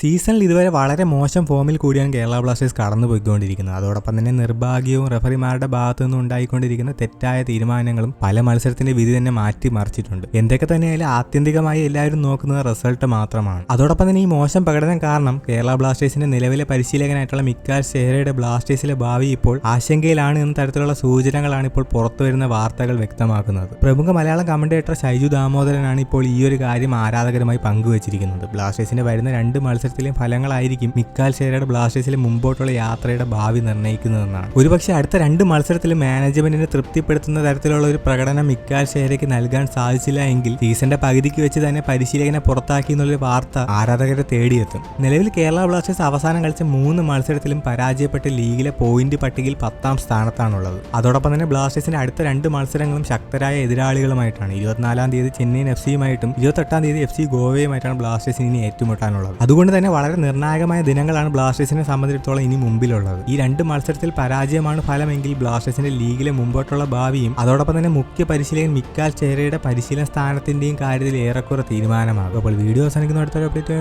സീസണിൽ ഇതുവരെ വളരെ മോശം ഫോമിൽ കൂടിയാണ് കേരള ബ്ലാസ്റ്റേഴ്സ് കടന്നു പോയിക്കൊണ്ടിരിക്കുന്നത് അതോടൊപ്പം തന്നെ നിർഭാഗ്യവും റഫറിമാരുടെ ഭാഗത്തു നിന്നും ഉണ്ടായിക്കൊണ്ടിരിക്കുന്ന തെറ്റായ തീരുമാനങ്ങളും പല മത്സരത്തിന്റെ വിധി തന്നെ മാറ്റി മറിച്ചിട്ടുണ്ട്. എന്തൊക്കെ തന്നെയായാലും ആത്യന്തികമായി എല്ലാവരും നോക്കുന്നത് റിസൾട്ട് മാത്രമാണ്. അതോടൊപ്പം തന്നെ ഈ മോശം പ്രകടനം കാരണം കേരള ബ്ലാസ്റ്റേഴ്സിന്റെ നിലവിലെ പരിശീലകനായിട്ടുള്ള മിക്കാൽ ഷെഹറയുടെ ബ്ലാസ്റ്റേഴ്സിലെ ഭാവി ഇപ്പോൾ ആശങ്കയിലാണ് എന്ന തരത്തിലുള്ള സൂചനകളാണ് ഇപ്പോൾ പുറത്തുവരുന്ന വാർത്തകൾ വ്യക്തമാക്കുന്നത്. പ്രമുഖ മലയാളം കമന്റേറ്റർ ഷൈജു ദാമോദരനാണ് ഇപ്പോൾ ഈ ഒരു കാര്യം ആരാധകരുമായി പങ്കുവച്ചിരിക്കുന്നത്. ബ്ലാസ്റ്റേഴ്സിന്റെ വരുന്ന രണ്ട് മത്സരത്തിലെയും ഫലങ്ങളായിരിക്കും മിക്കാൽ ഷെഹറയുടെ ബ്ലാസ്റ്റേഴ്സിലെ മുമ്പോട്ടുള്ള യാത്രയുടെ ഭാവി നിർണയിക്കുന്നതെന്നാണ്. ഒരുപക്ഷെ അടുത്ത രണ്ട് മത്സരത്തിലും മാനേജ്മെന്റിനെ തൃപ്തിപ്പെടുത്തുന്ന തരത്തിലുള്ള ഒരു പ്രകടനം മിക്കാൽ ശേരയ്ക്ക് നൽകാൻ സാധിച്ചില്ല എങ്കിൽ സീസന്റെ പകുതിക്ക് വെച്ച് തന്നെ പരിശീലകനെ പുറത്താക്കി എന്നുള്ളൊരു വാർത്ത ആരാധകരെ തേടിയെത്തും. നിലവിൽ കേരള ബ്ലാസ്റ്റേഴ്സ് അവസാനം കളിച്ച മൂന്ന് മത്സരത്തിലും പരാജയപ്പെട്ട് ലീഗിലെ പോയിന്റ് പട്ടികയിൽ പത്താം സ്ഥാനത്താണുള്ളത്. അതോടൊപ്പം തന്നെ ബ്ലാസ്റ്റേഴ്സിന്റെ അടുത്ത രണ്ട് മത്സരങ്ങളും ശക്തരായ എതിരാളികളുമായിട്ടാണ്. ഇരുപത്തിനാലാം തീയതി ചെന്നൈയിൻ എഫ് സിയുമായിട്ടും ഇരുപത്തെട്ടാം തീയതി എഫ് സി ഗോവയുമായിട്ടാണ് ബ്ലാസ്റ്റേഴ്സിന് ഇനി ഏറ്റുമുട്ടാനുള്ളത്. അതുകൊണ്ട് തന്നെ വളരെ നിർണായകമായ ദിനങ്ങളാണ് ബ്ലാസ്റ്റേഴ്സിനെ സംബന്ധിച്ചിടത്തോളം ഇനി മുമ്പിലുള്ളത്. ഈ രണ്ട് മത്സരത്തിൽ പരാജയമാണ് ഫലമെങ്കിൽ ബ്ലാസ്റ്റേഴ്സിന്റെ ലീഗിലെ മുമ്പോട്ടുള്ള ഭാവിയും അതോടൊപ്പം തന്നെ മുഖ്യ പരിശീലകൻ മിക്കാൽ ചേരയുടെ പരിശീലന സ്ഥാനത്തിന്റെയും കാര്യത്തിൽ ഏറെക്കുറെ തീരുമാനമാകും. അപ്പോൾ വീഡിയോ അവസാനിക്കുന്ന അടുത്തൊരു അപ്ഡേറ്റ്